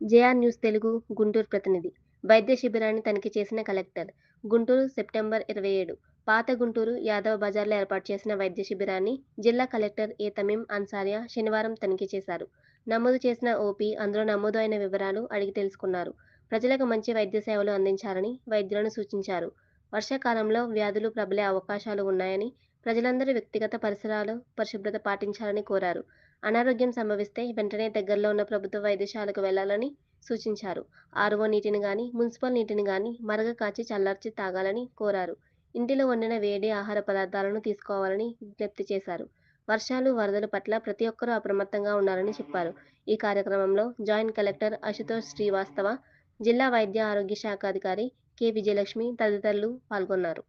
JR news Telugu Guntur ప్రతినిధి. వైద్య శిబిరాన్ని తనిఖీ చేసిన కలెక్టర్. గుంటూరు సెప్టెంబర్ ఇరవై ఏడు. పాత గుంటూరు యాదవ బజార్లో ఏర్పాటు చేసిన వైద్య శిబిరాన్ని జిల్లా కలెక్టర్ ఏ తమీం అన్సారియా శనివారం తనిఖీ చేశారు. నమోదు చేసిన ఓపీ అందులో నమోదు అయిన వివరాలు అడిగి తెలుసుకున్నారు. ప్రజలకు మంచి వైద్య సేవలు అందించాలని వైద్యులను సూచించారు. వర్షాకాలంలో వ్యాధులు ప్రబలే అవకాశాలు ఉన్నాయని ప్రజలందరూ వ్యక్తిగత పరిసరాలు పరిశుభ్రత పాటించాలని కోరారు. అనారోగ్యం సంభవిస్తే వెంటనే దగ్గరలో ఉన్న ప్రభుత్వ వైద్యశాలకు వెళ్ళాలని సూచించారు. ఆర్ఓ నీటిని గాని మున్సిపల్ నీటిని గాని మరగ కాచి చల్లార్చి తాగాలని కోరారు. ఇంటిలో వండిన వేడి ఆహార పదార్థాలను తీసుకోవాలని విజ్ఞప్తి చేశారు. వర్షాలు వరదల పట్ల ప్రతి ఒక్కరూ అప్రమత్తంగా ఉండాలని చెప్పారు. ఈ కార్యక్రమంలో జాయింట్ కలెక్టర్ అశుతోష్ శ్రీవాస్తవ జిల్లా వైద్య ఆరోగ్య శాఖ అధికారి కె. విజయలక్ష్మి తదితరులు పాల్గొన్నారు.